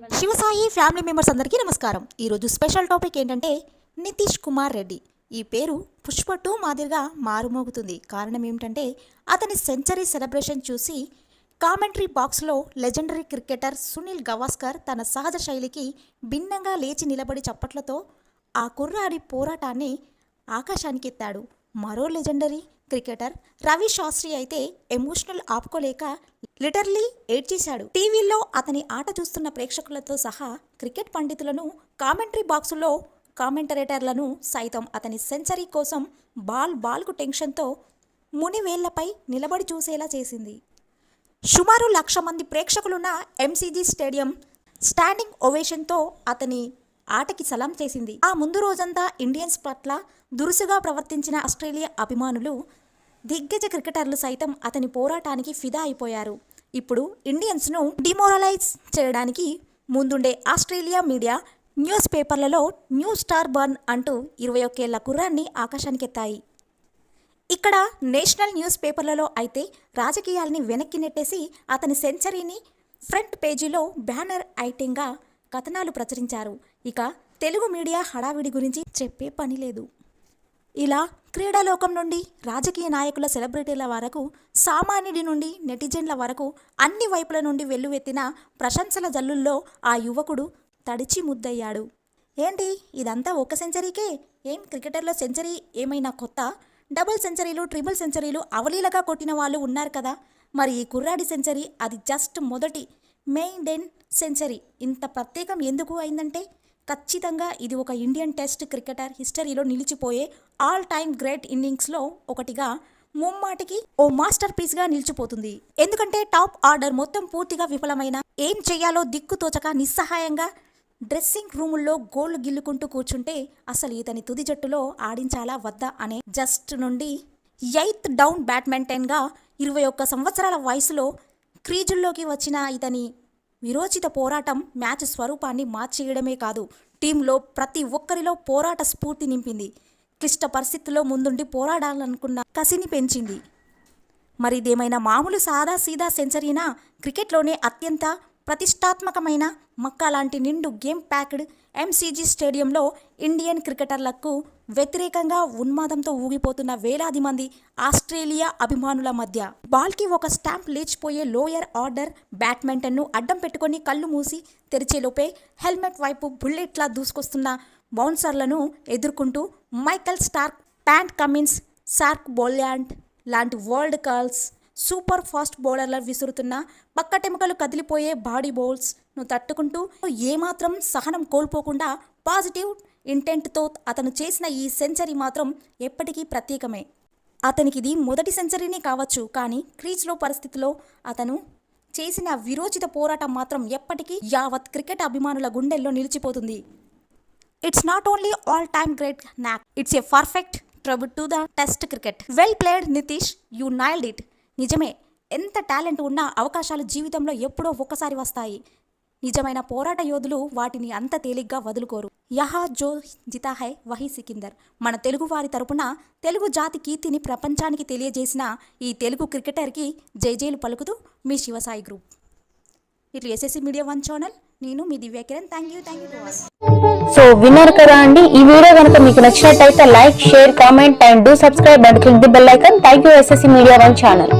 Shivasai family members అందరికీ నమస్కారం. ఈరోజు స్పెషల్ టాపిక్ ఏంటంటే నితీష్ కుమార్ రెడ్డి. ఈ పేరు పుష్ప టూ మాదిరిగా మారుమోగుతుంది. కారణం ఏమిటంటే అతని సెంచరీ సెలబ్రేషన్ చూసి కామెంటరీ బాక్స్లో లెజెండరీ క్రికెటర్ సునీల్ గవాస్కర్ తన సహజ శైలికి భిన్నంగా లేచి నిలబడి చప్పట్లతో ఆ కుర్రాడి పోరాటాన్ని ఆకాశానికి ఎత్తాడు మరో లెజెండరీ క్రికెటర్ రవి శాస్త్రి అయితే ఎమోషనల్ ఆపుకోలేక లిటర్లీ ఏడ్చేశాడు టీవీలో అతని ఆట చూస్తున్న ప్రేక్షకులతో సహా క్రికెట్ పండితులను కామెంటరీ బాక్సులో కామెంటరేటర్లను సైతం అతని సెంచరీ కోసం బాల్ బాల్కు టెన్షన్తో మునివేళ్ళపై నిలబడి చూసేలా చేసింది. సుమారు లక్ష మంది ప్రేక్షకులున్న ఎంసీజీ స్టేడియం స్టాండింగ్ ఓవేషన్తో అతని ఆటకి సలాం చేసింది. ఆ ముందు రోజంతా ఇండియన్స్ పట్ల దురుసుగా ప్రవర్తించిన ఆస్ట్రేలియా అభిమానులు దిగ్గజ క్రికెటర్లు సైతం అతని పోరాటానికి ఫిదా అయిపోయారు. ఇప్పుడు ఇండియన్స్ను డిమోరలైజ్ చేయడానికి ముందుండే ఆస్ట్రేలియా మీడియా న్యూస్ పేపర్లలో న్యూ స్టార్ బర్న్ అంటూ ఇరవై ఒకేళ్ళ కుర్రాన్ని ఆకాశానికెత్తాయి. ఇక్కడ నేషనల్ న్యూస్ పేపర్లలో అయితే రాజకీయాల్ని వెనక్కి నెట్టేసి అతని సెంచరీని ఫ్రంట్ పేజీలో బ్యానర్ ఐటెంగా కథనాలు ప్రచురించారు. ఇక తెలుగు మీడియా హడావిడి గురించి చెప్పే పని లేదు. ఇలా క్రీడాలోకం నుండి రాజకీయ నాయకుల సెలబ్రిటీల వరకు సామాన్యుడి నుండి నెటిజన్ల వరకు అన్ని వైపుల నుండి వెల్లువెత్తిన ప్రశంసల జల్లుల్లో ఆ యువకుడు తడిచి ముద్దయ్యాడు. ఏంటి? ఇదంతా ఒక సెంచరీకే? ఏం క్రికెటర్లో సెంచరీ? ఏమైనా కొత్త? డబుల్ సెంచరీలు ట్రిపుల్ సెంచరీలు అవలీలగా కొట్టిన వాళ్ళు ఉన్నారు కదా. మరి ఈ కుర్రాడి సెంచరీ అది జస్ట్ మొదటి మెయిన్ డెన్ సెంచరీ. ఇంత ప్రత్యేకం ఎందుకు అయిందంటే ఖచ్చితంగా ఇది ఒక ఇండియన్ టెస్ట్ క్రికెటర్ హిస్టరీలో నిలిచిపోయే ఆల్ టైమ్ గ్రేట్ ఇన్నింగ్స్లో ఒకటిగా ముమ్మాటికి ఓ మాస్టర్ పీస్గా నిలిచిపోతుంది. ఎందుకంటే టాప్ ఆర్డర్ మొత్తం పూర్తిగా విఫలమైన ఏం చేయాలో దిక్కు తోచక నిస్సహాయంగా డ్రెస్సింగ్ రూముల్లో గోల్డ్ గిల్లుకుంటూ కూర్చుంటే అసలు ఇతని తుది జట్టులో ఆడించాలా వద్దా అనే జస్ట్ నుండి ఎయిత్ డౌన్ బ్యాడ్మింటన్గా ఇరవై ఒక్క సంవత్సరాల వయసులో క్రీజుల్లోకి వచ్చిన ఇతని విరోచిత పోరాటం మ్యాచ్ స్వరూపాన్ని మార్చేయడమే కాదు టీంలో ప్రతి ఒక్కరిలో పోరాట స్ఫూర్తి నింపింది. క్లిష్ట పరిస్థితుల్లో ముందుండి పోరాడాలనుకున్న కసిని పెంచింది. మరి ఇదేమైనా మామూలు సాదా సీదా సెంచరీనా? క్రికెట్లోనే అత్యంత ప్రతిష్టాత్మకమైన మక్కా లాంటి నిండు గేమ్ ప్యాక్డ్ ఎంసీజీ స్టేడియంలో ఇండియన్ క్రికెటర్లకు వ్యతిరేకంగా ఉన్మాదంతో ఊగిపోతున్న వేలాది మంది ఆస్ట్రేలియా అభిమానుల మధ్య. బాల్కి ఒక స్టాంప్ లేచిపోయే లోయర్ ఆర్డర్ బ్యాడ్మింటన్ను అడ్డం పెట్టుకొని కళ్ళు మూసి తెరిచేలోపే హెల్మెట్ వైపు బుల్లెట్లా దూసుకొస్తున్న బౌన్సర్లను ఎదుర్కొంటూ మైకల్ స్టార్క్ ప్యాంట్ కమిన్స్ సార్క్ బోల్యాండ్ లాంటి వరల్డ్ కర్ల్స్ సూపర్ ఫాస్ట్ బౌలర్ల విసురుతున్న పక్కటెముకలు కదిలిపోయే బాడీ బౌల్స్ను తట్టుకుంటూ ఏమాత్రం సహనం కోల్పోకుండా పాజిటివ్ ఇంటెంట్తో అతను చేసిన ఈ సెంచరీ మాత్రం ఎప్పటికీ ప్రత్యేకమే. అతనికి ఇది మొదటి సెంచరీనే కావచ్చు కానీ క్రీజ్లో పరిస్థితిలో అతను చేసిన విరోచిత పోరాటం మాత్రం ఎప్పటికీ యావత్ క్రికెట్ అభిమానుల గుండెల్లో నిలిచిపోతుంది. It's not only all time great knock it's a perfect tribute to the test cricket. Well played Nitish you nailed it. నిజమే ఎంత టాలెంట్ ఉన్నా అవకాశాలు జీవితంలో ఎప్పుడో ఒక్కసారి వస్తాయి. నిజమైన పోరాట యోధులు వాటిని అంత తేలిగ్గా వదులుకోరు. యహా జో జితా హై వహి సికిందర్. మన తెలుగు వారి తరపున తెలుగు జాతి కీర్తిని ప్రపంచానికి తెలియజేసిన ఈ తెలుగు క్రికెటర్కి జైజేలు పలుకుతూ మీ శివసాయి గ్రూప్. ఇట్లు ఎస్ఎస్సి మీడియా వన్ ఛానల్ నేను మీ Divya Kiran. Thank you thank you so విన్నారు కదా అండి ఈ వీడియో కనుక మీకు నచ్చినట్టయితే like share comment and do subscribe and click the bell icon thank you SSC media one channel